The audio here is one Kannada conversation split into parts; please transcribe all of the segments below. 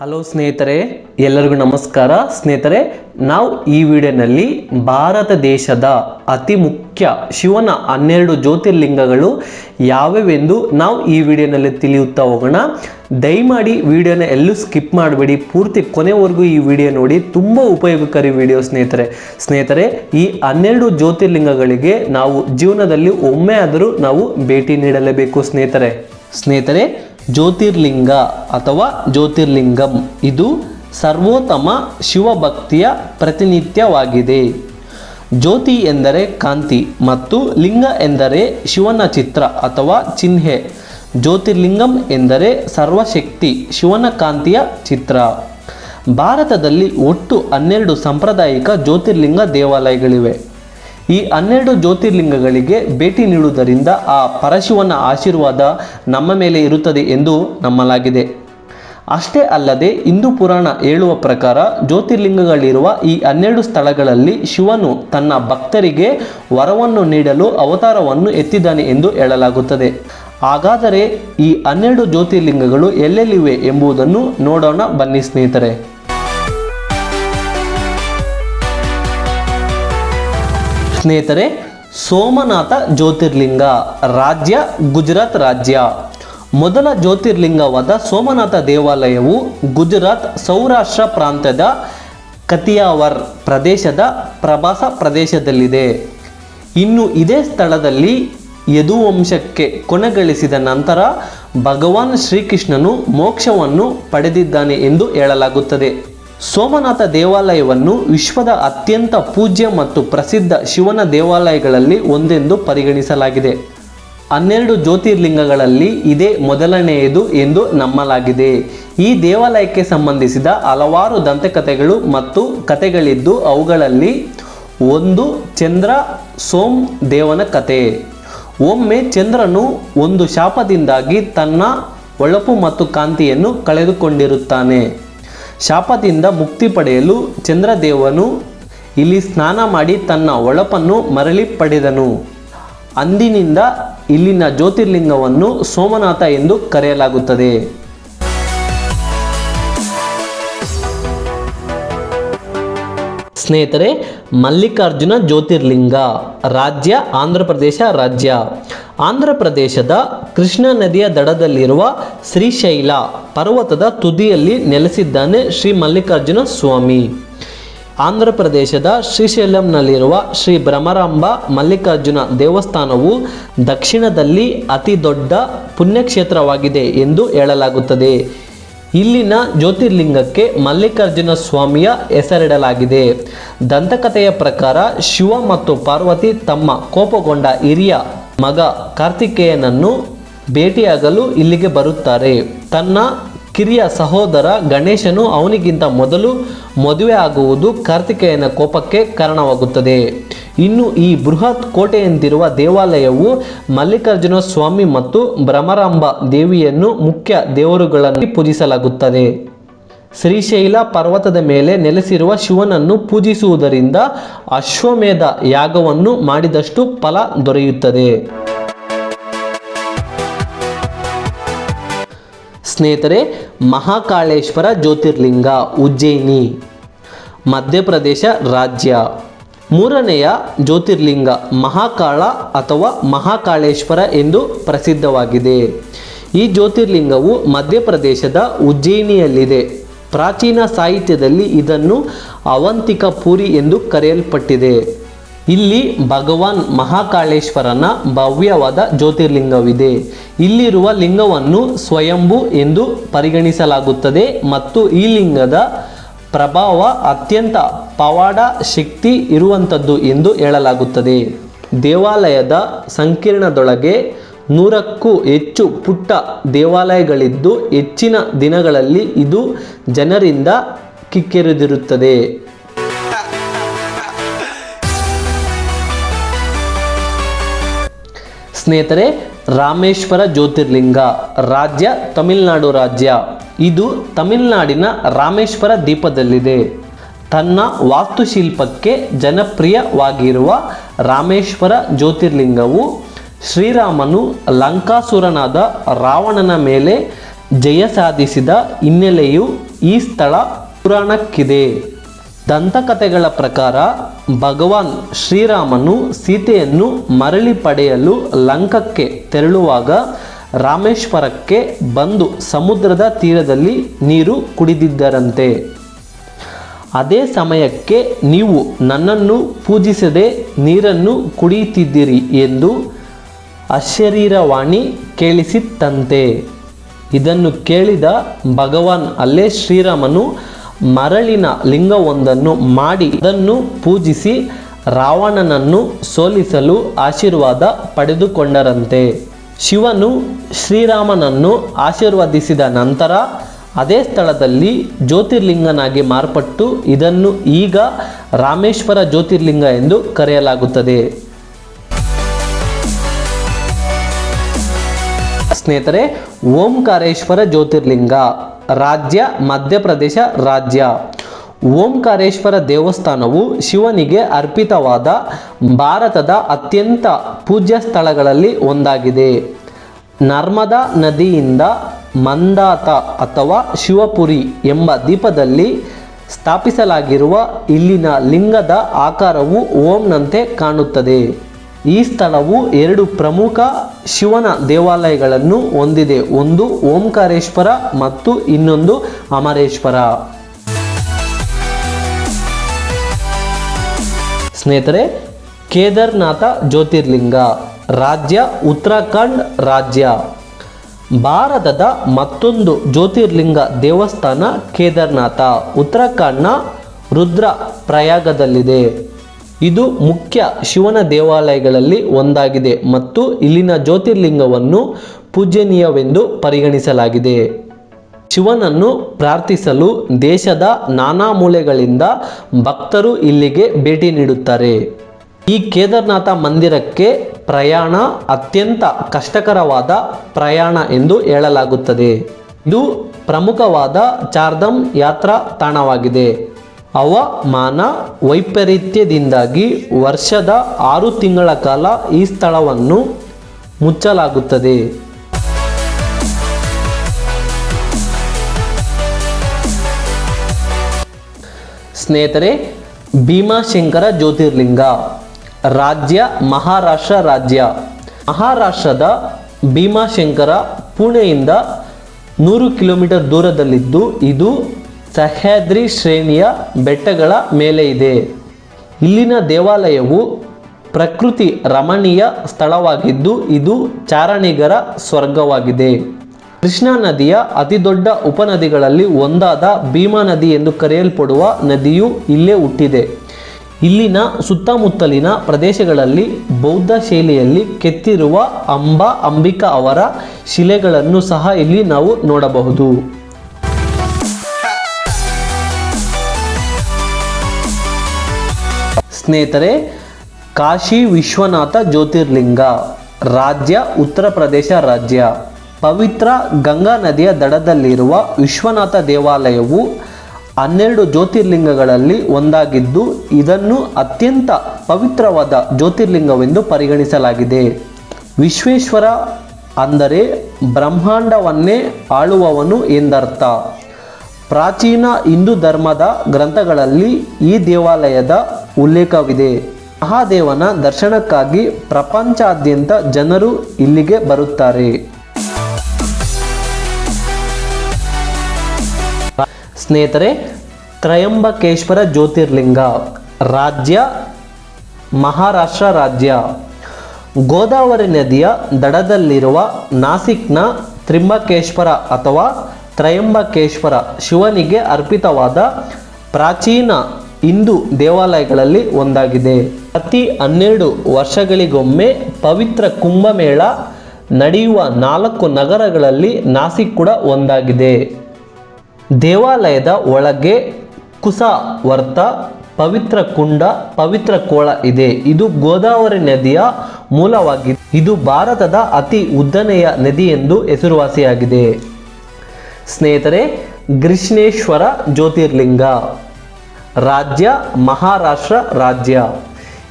ಹಲೋ ಸ್ನೇಹಿತರೆ. ಎಲ್ಲರಿಗೂ ನಮಸ್ಕಾರ. ಸ್ನೇಹಿತರೆ, ನಾವು ಈ ವಿಡಿಯೋನಲ್ಲಿ ಭಾರತ ದೇಶದ ಅತಿ ಮುಖ್ಯ ಶಿವನ ಹನ್ನೆರಡು ಜ್ಯೋತಿರ್ಲಿಂಗಗಳು ಯಾವ್ಯಾವೆಂದು ನಾವು ಈ ವಿಡಿಯೋನಲ್ಲಿ ತಿಳಿಯುತ್ತಾ ಹೋಗೋಣ. ದಯಮಾಡಿ ವಿಡಿಯೋನ ಎಲ್ಲೂ ಸ್ಕಿಪ್ ಮಾಡಬೇಡಿ. ಪೂರ್ತಿ ಕೊನೆವರೆಗೂ ಈ ವಿಡಿಯೋ ನೋಡಿ. ತುಂಬ ಉಪಯೋಗಕಾರಿ ವಿಡಿಯೋ ಸ್ನೇಹಿತರೆ. ಸ್ನೇಹಿತರೆ, ಈ ಹನ್ನೆರಡು ಜ್ಯೋತಿರ್ಲಿಂಗಗಳಿಗೆ ನಾವು ಜೀವನದಲ್ಲಿ ಒಮ್ಮೆ ಆದರೂ ನಾವು ಭೇಟಿ ನೀಡಲೇಬೇಕು ಸ್ನೇಹಿತರೆ. ಸ್ನೇಹಿತರೆ ಜ್ಯೋತಿರ್ಲಿಂಗ ಅಥವಾ ಜ್ಯೋತಿರ್ಲಿಂಗಂ. ಇದು ಸರ್ವೋತ್ತಮ ಶಿವಭಕ್ತಿಯ ಪ್ರತಿನಿತ್ಯವಾಗಿದೆ. ಜ್ಯೋತಿ ಎಂದರೆ ಕಾಂತಿ ಮತ್ತು ಲಿಂಗ ಎಂದರೆ ಶಿವನ ಚಿತ್ರ ಅಥವಾ ಚಿಹ್ನೆ. ಜ್ಯೋತಿರ್ಲಿಂಗಂ ಎಂದರೆ ಸರ್ವಶಕ್ತಿ, ಶಿವನ ಕಾಂತಿಯ ಚಿತ್ರ. ಭಾರತದಲ್ಲಿ ಒಟ್ಟು ಹನ್ನೆರಡು ಸಾಂಪ್ರದಾಯಿಕ ಜ್ಯೋತಿರ್ಲಿಂಗ ದೇವಾಲಯಗಳಿವೆ. ಈ ಹನ್ನೆರಡು ಜ್ಯೋತಿರ್ಲಿಂಗಗಳಿಗೆ ಭೇಟಿ ನೀಡುವುದರಿಂದ ಆ ಪರಶಿವನ ಆಶೀರ್ವಾದ ನಮ್ಮ ಮೇಲೆ ಇರುತ್ತದೆ ಎಂದು ನಂಬಲಾಗಿದೆ. ಅಷ್ಟೇ ಅಲ್ಲದೆ ಹಿಂದೂ ಪುರಾಣ ಹೇಳುವ ಪ್ರಕಾರ ಜ್ಯೋತಿರ್ಲಿಂಗಗಳಿರುವ ಈ ಹನ್ನೆರಡು ಸ್ಥಳಗಳಲ್ಲಿ ಶಿವನು ತನ್ನ ಭಕ್ತರಿಗೆ ವರವನ್ನು ನೀಡಲು ಅವತಾರವನ್ನು ಎತ್ತಿದ್ದಾನೆ ಎಂದು ಹೇಳಲಾಗುತ್ತದೆ. ಹಾಗಾದರೆ ಈ ಹನ್ನೆರಡು ಜ್ಯೋತಿರ್ಲಿಂಗಗಳು ಎಲ್ಲೆಲ್ಲಿವೆ ಎಂಬುದನ್ನು ನೋಡೋಣ ಬನ್ನಿ ಸ್ನೇಹಿತರೆ. ಸ್ನೇಹಿತರೆ, ಸೋಮನಾಥ ಜ್ಯೋತಿರ್ಲಿಂಗ ರಾಜ್ಯ ಗುಜರಾತ್ ರಾಜ್ಯ. ಮೊದಲ ಜ್ಯೋತಿರ್ಲಿಂಗವಾದ ಸೋಮನಾಥ ದೇವಾಲಯವು ಗುಜರಾತ್ ಸೌರಾಷ್ಟ್ರ ಪ್ರಾಂತ್ಯದ ಕತಿಯಾವರ್ ಪ್ರದೇಶದ ಪ್ರವಾಸ ಪ್ರದೇಶದಲ್ಲಿದೆ. ಇನ್ನು ಇದೇ ಸ್ಥಳದಲ್ಲಿ ಯದುವಂಶಕ್ಕೆ ಕೊನೆಗಳಿಸಿದ ನಂತರ ಭಗವಾನ್ ಶ್ರೀಕೃಷ್ಣನು ಮೋಕ್ಷವನ್ನು ಪಡೆದಿದ್ದಾನೆ ಎಂದು ಹೇಳಲಾಗುತ್ತದೆ. ಸೋಮನಾಥ ದೇವಾಲಯವನ್ನು ವಿಶ್ವದ ಅತ್ಯಂತ ಪೂಜ್ಯ ಮತ್ತು ಪ್ರಸಿದ್ಧ ಶಿವನ ದೇವಾಲಯಗಳಲ್ಲಿ ಒಂದೆಂದು ಪರಿಗಣಿಸಲಾಗಿದೆ. ಹನ್ನೆರಡು ಜ್ಯೋತಿರ್ಲಿಂಗಗಳಲ್ಲಿ ಇದೇ ಮೊದಲನೆಯದು ಎಂದು ನಂಬಲಾಗಿದೆ. ಈ ದೇವಾಲಯಕ್ಕೆ ಸಂಬಂಧಿಸಿದ ಹಲವಾರು ದಂತಕಥೆಗಳು ಮತ್ತು ಕಥೆಗಳಿದ್ದು ಅವುಗಳಲ್ಲಿ ಒಂದು ಚಂದ್ರ ಸೋಮ್ ದೇವನ ಕತೆ ಒಮ್ಮೆ ಚಂದ್ರನು ಒಂದು ಶಾಪದಿಂದಾಗಿ ತನ್ನ ಹೊಳಪು ಮತ್ತು ಕಾಂತಿಯನ್ನು ಕಳೆದುಕೊಂಡಿರುತ್ತಾನೆ. ಶಾಪದಿಂದ ಮುಕ್ತಿ ಪಡೆಯಲು ಚಂದ್ರದೇವನು ಇಲ್ಲಿ ಸ್ನಾನ ಮಾಡಿ ತನ್ನ ಒಳಪನ್ನು ಮರಳಿ ಪಡೆದನು. ಅಂದಿನಿಂದ ಇಲ್ಲಿನ ಜ್ಯೋತಿರ್ಲಿಂಗವನ್ನು ಸೋಮನಾಥ ಎಂದು ಕರೆಯಲಾಗುತ್ತದೆ. ಸ್ನೇಹಿತರೆ, ಮಲ್ಲಿಕಾರ್ಜುನ ಜ್ಯೋತಿರ್ಲಿಂಗ, ರಾಜ್ಯ ಆಂಧ್ರ ಪ್ರದೇಶ ರಾಜ್ಯ. ಆಂಧ್ರ ಪ್ರದೇಶದ ಕೃಷ್ಣಾ ನದಿಯ ದಡದಲ್ಲಿರುವ ಶ್ರೀಶೈಲ ಪರ್ವತದ ತುದಿಯಲ್ಲಿ ನೆಲೆಸಿದ್ದಾನೆ ಶ್ರೀ ಮಲ್ಲಿಕಾರ್ಜುನ ಸ್ವಾಮಿ. ಆಂಧ್ರ ಪ್ರದೇಶದ ಶ್ರೀಶೈಲಂನಲ್ಲಿರುವ ಶ್ರೀ ಭ್ರಮರಾಂಬ ಮಲ್ಲಿಕಾರ್ಜುನ ದೇವಸ್ಥಾನವು ದಕ್ಷಿಣದಲ್ಲಿ ಅತಿ ದೊಡ್ಡ ಪುಣ್ಯಕ್ಷೇತ್ರವಾಗಿದೆ ಎಂದು ಹೇಳಲಾಗುತ್ತದೆ. ಇಲ್ಲಿನ ಜ್ಯೋತಿರ್ಲಿಂಗಕ್ಕೆ ಮಲ್ಲಿಕಾರ್ಜುನ ಸ್ವಾಮಿಯ ಹೆಸರಿಡಲಾಗಿದೆ. ದಂತಕಥೆಯ ಪ್ರಕಾರ ಶಿವ ಮತ್ತು ಪಾರ್ವತಿ ತಮ್ಮ ಕೋಪಗೊಂಡ ಹಿರಿಯ ಮಗ ಕಾರ್ತಿಕೇಯನನ್ನು ಭೇಟಿಯಾಗಲು ಇಲ್ಲಿಗೆ ಬರುತ್ತಾರೆ. ತನ್ನ ಕಿರಿಯ ಸಹೋದರ ಗಣೇಶನು ಅವನಿಗಿಂತ ಮೊದಲು ಮದುವೆ ಆಗುವುದು ಕಾರ್ತಿಕೇಯನ ಕೋಪಕ್ಕೆ ಕಾರಣವಾಗುತ್ತದೆ. ಇನ್ನು ಈ ಬೃಹತ್ ಕೋಟೆಯಂತಿರುವ ದೇವಾಲಯವು ಮಲ್ಲಿಕಾರ್ಜುನ ಸ್ವಾಮಿ ಮತ್ತು ಭ್ರಮರಾಂಬ ದೇವಿಯನ್ನು ಮುಖ್ಯ ದೇವರುಗಳಲ್ಲಿ ಪೂಜಿಸಲಾಗುತ್ತದೆ. ಶ್ರೀಶೈಲ ಪರ್ವತದ ಮೇಲೆ ನೆಲೆಸಿರುವ ಶಿವನನ್ನು ಪೂಜಿಸುವುದರಿಂದ ಅಶ್ವಮೇಧ ಯಾಗವನ್ನು ಮಾಡಿದಷ್ಟು ಫಲ ದೊರೆಯುತ್ತದೆ. ಸ್ನೇಹಿತರೆ, ಮಹಾಕಾಳೇಶ್ವರ ಜ್ಯೋತಿರ್ಲಿಂಗ, ಉಜ್ಜಯಿನಿ, ಮಧ್ಯಪ್ರದೇಶ ರಾಜ್ಯ. ಮೂರನೆಯ ಜ್ಯೋತಿರ್ಲಿಂಗ ಮಹಾಕಾಳ ಅಥವಾ ಮಹಾಕಾಳೇಶ್ವರ ಎಂದು ಪ್ರಸಿದ್ಧವಾಗಿದೆ. ಈ ಜ್ಯೋತಿರ್ಲಿಂಗವು ಮಧ್ಯಪ್ರದೇಶದ ಉಜ್ಜಯಿನಿಯಲ್ಲಿದೆ. ಪ್ರಾಚೀನ ಸಾಹಿತ್ಯದಲ್ಲಿ ಇದನ್ನು ಅವಂತಿಕ ಪುರಿ ಎಂದು ಕರೆಯಲ್ಪಟ್ಟಿದೆ. ಇಲ್ಲಿ ಭಗವಾನ್ ಮಹಾಕಾಳೇಶ್ವರನ ಭವ್ಯವಾದ ಜ್ಯೋತಿರ್ಲಿಂಗವಿದೆ. ಇಲ್ಲಿರುವ ಲಿಂಗವನ್ನು ಸ್ವಯಂಭು ಎಂದು ಪರಿಗಣಿಸಲಾಗುತ್ತದೆ ಮತ್ತು ಈ ಲಿಂಗದ ಪ್ರಭಾವ ಅತ್ಯಂತ ಪವಾಡ ಶಕ್ತಿ ಇರುವಂಥದ್ದು ಎಂದು ಹೇಳಲಾಗುತ್ತದೆ. ದೇವಾಲಯದ ಸಂಕೀರ್ಣದೊಳಗೆ ನೂರಕ್ಕೂ ಹೆಚ್ಚು ಪುಟ್ಟ ದೇವಾಲಯಗಳಿದ್ದು ಹೆಚ್ಚಿನ ದಿನಗಳಲ್ಲಿ ಇದು ಜನರಿಂದ ಕಿಕ್ಕೆರೆದಿರುತ್ತದೆ. ಸ್ನೇಹಿತರೆ, ರಾಮೇಶ್ವರ ಜ್ಯೋತಿರ್ಲಿಂಗ, ರಾಜ್ಯ ತಮಿಳುನಾಡು ರಾಜ್ಯ. ಇದು ತಮಿಳುನಾಡಿನ ರಾಮೇಶ್ವರ ದ್ವೀಪದಲ್ಲಿದೆ ತನ್ನ ವಾಸ್ತುಶಿಲ್ಪಕ್ಕೆ ಜನಪ್ರಿಯವಾಗಿರುವ ರಾಮೇಶ್ವರ ಜ್ಯೋತಿರ್ಲಿಂಗವು ಶ್ರೀರಾಮನು ಲಂಕಾಸುರನಾದ ರಾವಣನ ಮೇಲೆ ಜಯ ಸಾಧಿಸಿದ ಹಿನ್ನೆಲೆಯು ಈ ಸ್ಥಳ ಪುರಾಣಕ್ಕಿದೆ. ದಂತಕಥೆಗಳ ಪ್ರಕಾರ ಭಗವಾನ್ ಶ್ರೀರಾಮನು ಸೀತೆಯನ್ನು ಮರಳಿ ಪಡೆಯಲು ಲಂಕಕ್ಕೆ ತೆರಳುವಾಗ ರಾಮೇಶ್ವರಕ್ಕೆ ಬಂದು ಸಮುದ್ರದ ತೀರದಲ್ಲಿ ನೀರು ಕುಡಿದಿದ್ದರಂತೆ. ಅದೇ ಸಮಯಕ್ಕೆ ನೀವು ನನ್ನನ್ನು ಪೂಜಿಸದೆ ನೀರನ್ನು ಕುಡಿಯುತ್ತಿದ್ದೀರಿ ಎಂದು ಅಶರೀರವಾಣಿ ಕೇಳಿಸಿತ್ತಂತೆ. ಇದನ್ನು ಕೇಳಿದ ಭಗವಾನ್ ಅಲ್ಲೇ ಶ್ರೀರಾಮನು ಮರಳಿನ ಲಿಂಗವೊಂದನ್ನು ಮಾಡಿ ಅದನ್ನು ಪೂಜಿಸಿ ರಾವಣನನ್ನು ಸೋಲಿಸಲು ಆಶೀರ್ವಾದ ಪಡೆದುಕೊಂಡರಂತೆ. ಶಿವನು ಶ್ರೀರಾಮನನ್ನು ಆಶೀರ್ವದಿಸಿದ ನಂತರ ಅದೇ ಸ್ಥಳದಲ್ಲಿ ಜ್ಯೋತಿರ್ಲಿಂಗನಾಗಿ ಮಾರ್ಪಟ್ಟು ಇದನ್ನು ಈಗ ರಾಮೇಶ್ವರ ಜ್ಯೋತಿರ್ಲಿಂಗ ಎಂದು ಕರೆಯಲಾಗುತ್ತದೆ. ಸ್ನೇಹಿತರೆ, ಓಂಕಾರೇಶ್ವರ ಜ್ಯೋತಿರ್ಲಿಂಗ, ರಾಜ್ಯ ಮಧ್ಯಪ್ರದೇಶ ರಾಜ್ಯ. ಓಂಕಾರೇಶ್ವರ ದೇವಸ್ಥಾನವು ಶಿವನಿಗೆ ಅರ್ಪಿತವಾದ ಭಾರತದ ಅತ್ಯಂತ ಪೂಜ್ಯ ಸ್ಥಳಗಳಲ್ಲಿ ಒಂದಾಗಿದೆ. ನರ್ಮದಾ ನದಿಯಿಂದ ಮಂದಾತ ಅಥವಾ ಶಿವಪುರಿ ಎಂಬ ದೀಪದಲ್ಲಿ ಸ್ಥಾಪಿಸಲಾಗಿರುವ ಇಲ್ಲಿನ ಲಿಂಗದ ಆಕಾರವು ಓಂನಂತೆ ಕಾಣುತ್ತದೆ. ಈ ಸ್ಥಳವು ಎರಡು ಪ್ರಮುಖ ಶಿವನ ದೇವಾಲಯಗಳನ್ನು ಹೊಂದಿದೆ. ಒಂದು ಓಂಕಾರೇಶ್ವರ ಮತ್ತು ಇನ್ನೊಂದು ಅಮರೇಶ್ವರ. ಸ್ನೇಹಿತರೆ, ಕೇದಾರ್ನಾಥ ಜ್ಯೋತಿರ್ಲಿಂಗ, ರಾಜ್ಯ ಉತ್ತರಾಖಂಡ್ ರಾಜ್ಯ. ಭಾರತದ ಮತ್ತೊಂದು ಜ್ಯೋತಿರ್ಲಿಂಗ ದೇವಸ್ಥಾನ ಕೇದಾರ್ನಾಥ, ಉತ್ತರಾಖಂಡ್ನ ರುದ್ರ ಪ್ರಯಾಗದಲ್ಲಿದೆ ಇದು ಮುಖ್ಯ ಶಿವನ ದೇವಾಲಯಗಳಲ್ಲಿ ಒಂದಾಗಿದೆ ಮತ್ತು ಇಲ್ಲಿನ ಜ್ಯೋತಿರ್ಲಿಂಗವನ್ನು ಪೂಜನೀಯವೆಂದು ಪರಿಗಣಿಸಲಾಗಿದೆ. ಶಿವನನ್ನು ಪ್ರಾರ್ಥಿಸಲು ದೇಶದ ನಾನಾ ಮೂಲೆಗಳಿಂದ ಭಕ್ತರು ಇಲ್ಲಿಗೆ ಭೇಟಿ ನೀಡುತ್ತಾರೆ. ಈ ಕೇದಾರನಾಥ ಮಂದಿರಕ್ಕೆ ಪ್ರಯಾಣ ಅತ್ಯಂತ ಕಷ್ಟಕರವಾದ ಪ್ರಯಾಣ ಎಂದು ಹೇಳಲಾಗುತ್ತದೆ. ಇದು ಪ್ರಮುಖವಾದ ಚಾರ್ಧಮ್ ಯಾತ್ರಾ ತಾಣವಾಗಿದೆ. ಹವಾಮಾನ ವೈಪರೀತ್ಯದಿಂದಾಗಿ ವರ್ಷದ ಆರು ತಿಂಗಳ ಕಾಲ ಈ ಸ್ಥಳವನ್ನು ಮುಚ್ಚಲಾಗುತ್ತದೆ. ಸ್ನೇಹಿತರೆ, ಭೀಮಾಶಂಕರ ಜ್ಯೋತಿರ್ಲಿಂಗ, ರಾಜ್ಯ ಮಹಾರಾಷ್ಟ್ರ ರಾಜ್ಯ. ಮಹಾರಾಷ್ಟ್ರದ ಭೀಮಾಶಂಕರ ಪುಣೆಯಿಂದ ನೂರು ಕಿಲೋಮೀಟರ್ ದೂರದಲ್ಲಿದ್ದು ಇದು ಸಹ್ಯಾದ್ರಿ ಶ್ರೇಣಿಯ ಬೆಟ್ಟಗಳ ಮೇಲೆ ಇದೆ. ಇಲ್ಲಿನ ದೇವಾಲಯವು ಪ್ರಕೃತಿ ರಮಣೀಯ ಸ್ಥಳವಾಗಿದ್ದು, ಇದು ಚಾರಣಿಗರ ಸ್ವರ್ಗವಾಗಿದೆ. ಕೃಷ್ಣಾ ನದಿಯ ಅತಿದೊಡ್ಡ ಉಪನದಿಗಳಲ್ಲಿ ಒಂದಾದ ಭೀಮಾ ನದಿ ಎಂದು ಕರೆಯಲ್ಪಡುವ ನದಿಯು ಇಲ್ಲೇ ಹುಟ್ಟಿದೆ. ಇಲ್ಲಿನ ಸುತ್ತಮುತ್ತಲಿನ ಪ್ರದೇಶಗಳಲ್ಲಿ ಬೌದ್ಧ ಶೈಲಿಯಲ್ಲಿ ಕೆತ್ತಿರುವ ಅಂಬಾ ಅಂಬಿಕಾ ಅವರ ಶಿಲೆಗಳನ್ನು ಸಹ ಇಲ್ಲಿ ನಾವು ನೋಡಬಹುದು. ಸ್ನೇಹಿತರೆ, ಕಾಶಿ ವಿಶ್ವನಾಥ ಜ್ಯೋತಿರ್ಲಿಂಗ, ರಾಜ್ಯ ಉತ್ತರ ಪ್ರದೇಶ ರಾಜ್ಯ. ಪವಿತ್ರ ಗಂಗಾ ನದಿಯ ದಡದಲ್ಲಿರುವ ವಿಶ್ವನಾಥ ದೇವಾಲಯವು ಹನ್ನೆರಡು ಜ್ಯೋತಿರ್ಲಿಂಗಗಳಲ್ಲಿ ಒಂದಾಗಿದ್ದು, ಇದನ್ನು ಅತ್ಯಂತ ಪವಿತ್ರವಾದ ಜ್ಯೋತಿರ್ಲಿಂಗವೆಂದು ಪರಿಗಣಿಸಲಾಗಿದೆ. ವಿಶ್ವೇಶ್ವರ ಅಂದರೆ ಬ್ರಹ್ಮಾಂಡವನ್ನೇ ಆಳುವವನು ಎಂದರ್ಥ. ಪ್ರಾಚೀನ ಹಿಂದೂ ಧರ್ಮದ ಗ್ರಂಥಗಳಲ್ಲಿ ಈ ದೇವಾಲಯದ ಉಲ್ಲೇಖವಿದೆ. ಮಹಾದೇವನ ದರ್ಶನಕ್ಕಾಗಿ ಪ್ರಪಂಚಾದ್ಯಂತ ಜನರು ಇಲ್ಲಿಗೆ ಬರುತ್ತಾರೆ. ಸ್ನೇಹಿತರೆ, ತ್ರಯಂಬಕೇಶ್ವರ ಜ್ಯೋತಿರ್ಲಿಂಗ, ರಾಜ್ಯ, ಮಹಾರಾಷ್ಟ್ರ ರಾಜ್ಯ. ಗೋದಾವರಿ ನದಿಯ ದಡದಲ್ಲಿರುವ ನಾಸಿಕ್ನ ತ್ರಿಂಬಕೇಶ್ವರ ಅಥವಾ ತ್ರಯಂಬಕೇಶ್ವರ ಶಿವನಿಗೆ ಅರ್ಪಿತವಾದ ಪ್ರಾಚೀನ ಹಿಂದೂ ದೇವಾಲಯಗಳಲ್ಲಿ ಒಂದಾಗಿದೆ. ಪ್ರತಿ ಹನ್ನೆರಡು ವರ್ಷಗಳಿಗೊಮ್ಮೆ ಪವಿತ್ರ ಕುಂಭಮೇಳ ನಡೆಯುವ ನಾಲ್ಕು ನಗರಗಳಲ್ಲಿ ನಾಸಿಕ್ ಕೂಡ ಒಂದಾಗಿದೆ. ದೇವಾಲಯದ ಒಳಗೆ ಕುಸವರ್ತ, ಪವಿತ್ರ ಕುಂಡ, ಪವಿತ್ರ ಕೋಳ ಇದೆ. ಇದು ಗೋದಾವರಿ ನದಿಯ ಮೂಲವಾಗಿದೆ. ಇದು ಭಾರತದ ಅತಿ ಉದ್ದನೆಯ ನದಿ ಎಂದು ಹೆಸರುವಾಸಿಯಾಗಿದೆ. ಸ್ನೇಹಿತರೆ ಗ್ರಿಷ್ಣೇಶ್ವರ ಜ್ಯೋತಿರ್ಲಿಂಗ. ರಾಜ್ಯ, ಮಹಾರಾಷ್ಟ್ರ ರಾಜ್ಯ.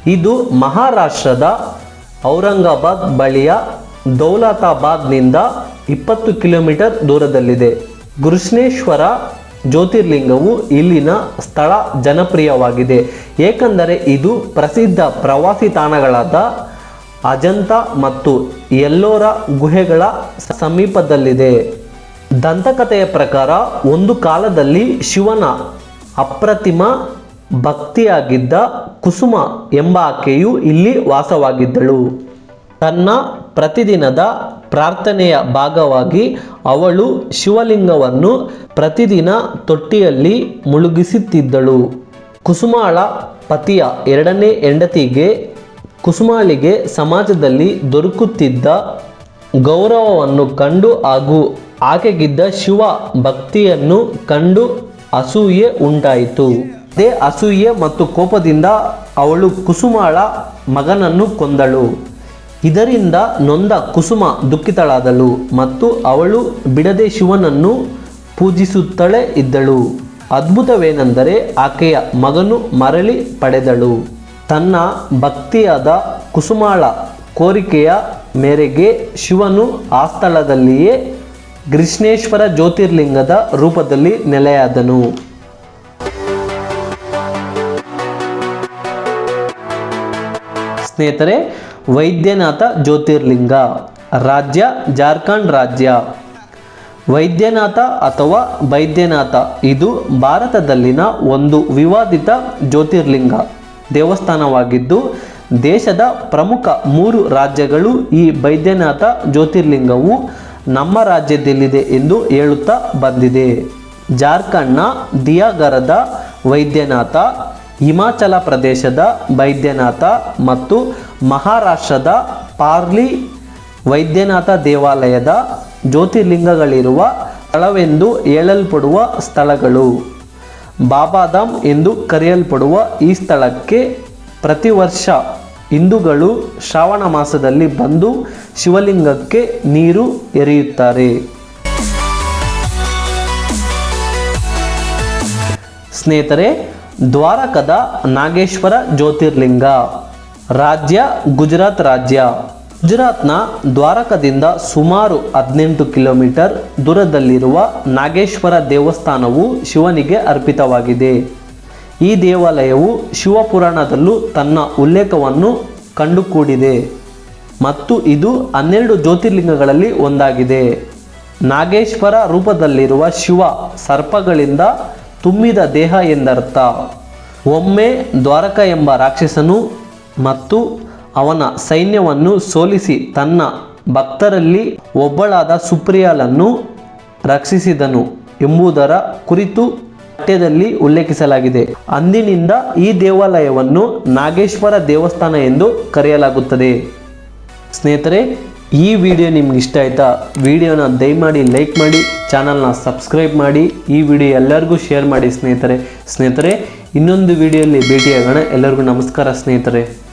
ಇದು ಮಹಾರಾಷ್ಟ್ರದ ಔರಂಗಾಬಾದ್ ಬಳಿಯ ದೌಲತಾಬಾದ್ನಿಂದ ಇಪ್ಪತ್ತು ಕಿಲೋಮೀಟರ್ ದೂರದಲ್ಲಿದೆ. ಕೃಷ್ಣೇಶ್ವರ ಜ್ಯೋತಿರ್ಲಿಂಗವು ಇಲ್ಲಿನ ಸ್ಥಳ ಜನಪ್ರಿಯವಾಗಿದೆ. ಏಕೆಂದರೆ ಇದು ಪ್ರಸಿದ್ಧ ಪ್ರವಾಸಿ ತಾಣಗಳಾದ ಅಜಂತ ಮತ್ತು ಎಲ್ಲೋರ ಗುಹೆಗಳ ಸಮೀಪದಲ್ಲಿದೆ. ದಂತಕಥೆಯ ಪ್ರಕಾರ ಒಂದು ಕಾಲದಲ್ಲಿ ಶಿವನ ಅಪ್ರತಿಮ ಭಕ್ತಿಯಾಗಿದ್ದ ಕುಸುಮ ಎಂಬ ಆಕೆಯು ಇಲ್ಲಿ ವಾಸವಾಗಿದ್ದಳು. ತನ್ನ ಪ್ರತಿದಿನದ ಪ್ರಾರ್ಥನೆಯ ಭಾಗವಾಗಿ ಅವಳು ಶಿವಲಿಂಗವನ್ನು ಪ್ರತಿದಿನ ತೊಟ್ಟಿಯಲ್ಲಿ ಮುಳುಗಿಸುತ್ತಿದ್ದಳು. ಕುಸುಮಾಳ ಪತಿಯ ಎರಡನೇ ಹೆಂಡತಿಗೆ, ಕುಸುಮಾಳಿಗೆ ಸಮಾಜದಲ್ಲಿ ದೊರಕುತ್ತಿದ್ದ ಗೌರವವನ್ನು ಕಂಡು ಹಾಗೂ ಆಕೆಗಿದ್ದ ಶಿವ ಭಕ್ತಿಯನ್ನು ಕಂಡು ಅಸೂಯೆ ಉಂಟಾಯಿತು. ಅದೇ ಅಸೂಯೆ ಮತ್ತು ಕೋಪದಿಂದ ಅವಳು ಕುಸುಮಾಳ ಮಗನನ್ನು ಕೊಂದಳು. ಇದರಿಂದ ನೊಂದ ಕುಸುಮ ದುಃಖಿತಳಾದಳು ಮತ್ತು ಅವಳು ಬಿಡದೆ ಶಿವನನ್ನು ಪೂಜಿಸುತ್ತಲೇ ಇದ್ದಳು. ಅದ್ಭುತವೇನೆಂದರೆ ಆಕೆಯ ಮಗನು ಮರಳಿ ಪಡೆದಳು. ತನ್ನ ಭಕ್ತಿಯಾದ ಕುಸುಮಾಳ ಕೋರಿಕೆಯ ಮೇರೆಗೆ ಶಿವನು ಆ ಸ್ಥಳದಲ್ಲಿಯೇ ಕೃಷ್ಣೇಶ್ವರ ಜ್ಯೋತಿರ್ಲಿಂಗದ ರೂಪದಲ್ಲಿ ನೆಲೆಯಾದನು. ಸ್ನೇಹಿತರೆ, ವೈದ್ಯನಾಥ ಜ್ಯೋತಿರ್ಲಿಂಗ, ರಾಜ್ಯ ಜಾರ್ಖಂಡ್ ರಾಜ್ಯ. ವೈದ್ಯನಾಥ ಅಥವಾ ಬೈದ್ಯನಾಥ, ಇದು ಭಾರತದಲ್ಲಿನ ಒಂದು ವಿವಾದಿತ ಜ್ಯೋತಿರ್ಲಿಂಗ. ದೇವಸ್ಥಾನವಾಗಿದ್ದು, ದೇಶದ ಪ್ರಮುಖ ಮೂರು ರಾಜ್ಯಗಳು ಈ ಬೈದ್ಯನಾಥ ಜ್ಯೋತಿರ್ಲಿಂಗವು ನಮ್ಮ ರಾಜ್ಯದಲ್ಲಿದೆ ಎಂದು ಹೇಳುತ್ತಾ ಬಂದಿದೆ. ಜಾರ್ಖಂಡ್ನ ದಿಯಾಗರದ ವೈದ್ಯನಾಥ, ಹಿಮಾಚಲ ಪ್ರದೇಶದ ವೈದ್ಯನಾಥ ಮತ್ತು ಮಹಾರಾಷ್ಟ್ರದ ಪಾರ್ಲಿ ವೈದ್ಯನಾಥ ದೇವಾಲಯದ ಜ್ಯೋತಿರ್ಲಿಂಗಗಳಿರುವ ಸ್ಥಳವೆಂದು ಹೇಳಲ್ಪಡುವ ಸ್ಥಳಗಳು. ಬಾಬಾಧಾಮ್ ಎಂದು ಕರೆಯಲ್ಪಡುವ ಈ ಸ್ಥಳಕ್ಕೆ ಪ್ರತಿ ವರ್ಷ ಹಿಂದೂಗಳು ಶ್ರಾವಣ ಮಾಸದಲ್ಲಿ ಬಂದು ಶಿವಲಿಂಗಕ್ಕೆ ನೀರು ಎರೆಯುತ್ತಾರೆ. ಸ್ನೇಹಿತರೆ, ದ್ವಾರಕದ ನಾಗೇಶ್ವರ ಜ್ಯೋತಿರ್ಲಿಂಗ, ರಾಜ್ಯ ಗುಜರಾತ್ ರಾಜ್ಯ. ಗುಜರಾತ್ನ ದ್ವಾರಕದಿಂದ ಸುಮಾರು ಹದಿನೆಂಟು ಕಿಲೋಮೀಟರ್ ದೂರದಲ್ಲಿರುವ ನಾಗೇಶ್ವರ ದೇವಸ್ಥಾನವು ಶಿವನಿಗೆ ಅರ್ಪಿತವಾಗಿದೆ. ಈ ದೇವಾಲಯವು ಶಿವಪುರಾಣದಲ್ಲೂ ತನ್ನ ಉಲ್ಲೇಖವನ್ನು ಕಂಡುಕೂಡಿದೆ. ಮತ್ತು ಇದು ಹನ್ನೆರಡು ಜ್ಯೋತಿರ್ಲಿಂಗಗಳಲ್ಲಿ ಒಂದಾಗಿದೆ. ನಾಗೇಶ್ವರ ರೂಪದಲ್ಲಿರುವ ಶಿವ ಸರ್ಪಗಳಿಂದ ತುಂಬಿದ ದೇಹ ಎಂದರ್ಥ. ಒಮ್ಮೆ ದ್ವಾರಕ ಎಂಬ ರಾಕ್ಷಸನು ಮತ್ತು ಅವನ ಸೈನ್ಯವನ್ನು ಸೋಲಿಸಿ ತನ್ನ ಭಕ್ತರಲ್ಲಿ ಒಬ್ಬಳಾದ ಸುಪ್ರಿಯಾಲನ್ನು ರಕ್ಷಿಸಿದನು ಎಂಬುದರ ಕುರಿತು ಪಠ್ಯದಲ್ಲಿ ಉಲ್ಲೇಖಿಸಲಾಗಿದೆ. ಅಂದಿನಿಂದ ಈ ದೇವಾಲಯವನ್ನು ನಾಗೇಶ್ವರ ದೇವಸ್ಥಾನ ಎಂದು ಕರೆಯಲಾಗುತ್ತದೆ. ಸ್ನೇಹಿತರೆ, ಈ ವಿಡಿಯೋ ನಿಮ್ಗೆ ಇಷ್ಟ ಆಯ್ತಾ? ವಿಡಿಯೋನ ದಯಮಾಡಿ ಲೈಕ್ ಮಾಡಿ, ಚಾನಲ್ನ ಸಬ್ಸ್ಕ್ರೈಬ್ ಮಾಡಿ, ಈ ವಿಡಿಯೋ ಎಲ್ಲರಿಗೂ ಶೇರ್ ಮಾಡಿ ಸ್ನೇಹಿತರೆ. ಸ್ನೇಹಿತರೆ, ಇನ್ನೊಂದು ವಿಡಿಯೋಲಿ ಭೇಟಿಯಾಗೋಣ. ಎಲ್ಲರಿಗೂ ನಮಸ್ಕಾರ ಸ್ನೇಹಿತರೆ.